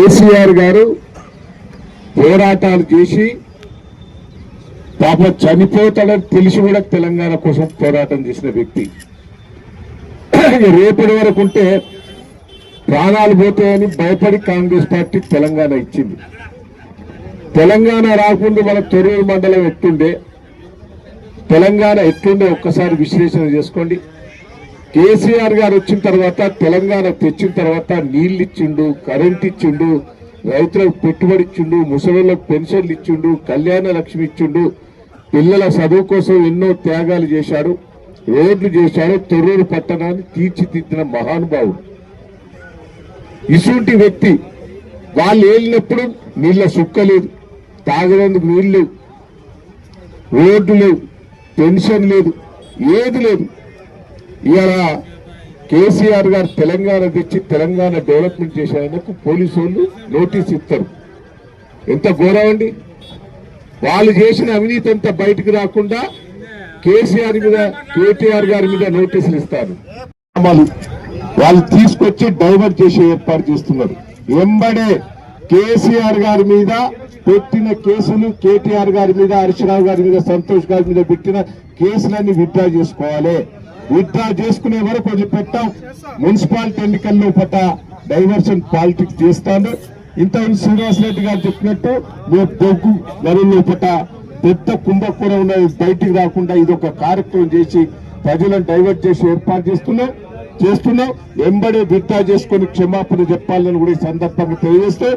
కేసీఆర్ గారు పోరాటాలు చేసి పాప చనిపోతాడని తెలిసి కూడా తెలంగాణ కోసం పోరాటం చేసిన వ్యక్తి. రేపటి వరకు ఉంటే ప్రాణాలు పోతాయని భయపడి కాంగ్రెస్ పార్టీ తెలంగాణ ఇచ్చింది. తెలంగాణ రాకుండా మన తొర్రూరు మండలం ఎట్టుండే తెలంగాణ ఎట్లుండే? ఒక్కసారి విశ్లేషణ చేసుకోండి. కేసీఆర్ గారు వచ్చిన తర్వాత తెలంగాణ తెచ్చిన తర్వాత నీళ్ళు ఇచ్చిండు కరెంట్ ఇచ్చిండు రైతులకు పెట్టుబడి ఇచ్చిండు ముసలిళ్ళకు పెన్షన్లు ఇచ్చిండు కళ్యాణ లక్ష్మి ఇచ్చిండు పిల్లల చదువు కోసం ఎన్నో త్యాగాలు చేశాడు రోడ్లు చేశాడు తొర్రూరు పట్టణాన్ని తీర్చిదిద్దిన మహానుభావుడు. ఇటువంటి వ్యక్తి వాళ్ళు వెళ్ళినప్పుడు నీళ్ళ సుక్క లేదు నీళ్ళు లేవు రోడ్డు లేవు పెన్షన్ లేదు ఏది లేదు. ఇవాళ కేసీఆర్ గారు తెలంగాణ తెచ్చి తెలంగాణ డెవలప్మెంట్ చేసేందుకు పోలీసు వాళ్ళు నోటీస్ ఇస్తారు. ఎంత ఘోరం అండి? వాళ్ళు చేసిన అవినీతి అంతా బయటకు రాకుండా కేసీఆర్ మీద కేటీఆర్ గారి మీద నోటీసులు ఇస్తారు. వాళ్ళు తీసుకొచ్చి డైవర్ట్ చేసే ఏర్పాటు చేస్తున్నారు. ఎంబడే కేసీఆర్ గారి మీద పెట్టిన కేసులు కేటీఆర్ గారి మీద హరీశ్రావు గారి మీద సంతోష్ గారి మీద పెట్టిన కేసులన్నీ విత్డ్రా చేసుకోవాలి. విత్డ్రా చేసుకునే వరకు వదిలిపెట్టాం మున్సిపాలిటీ ఎన్నికల్లో పట డైవర్షన్ పాలిటిక్స్ చేస్తాను ఇంత శ్రీనివాస్ రెడ్డి గారు చెప్పినట్టు మేము బొగ్గు గనుల్లో పట పెద్ద కుంభకూర ఉన్నది. బయటికి రాకుండా ఇది ఒక కార్యక్రమం చేసి ప్రజలను డైవర్ట్ చేసి ఏర్పాటు చేస్తున్నాం చేస్తున్నాం. వెంబడి విత్డ్రా చేసుకొని క్షమాపణ చెప్పాలని కూడా ఈ సందర్భంగా తెలియజేస్తూ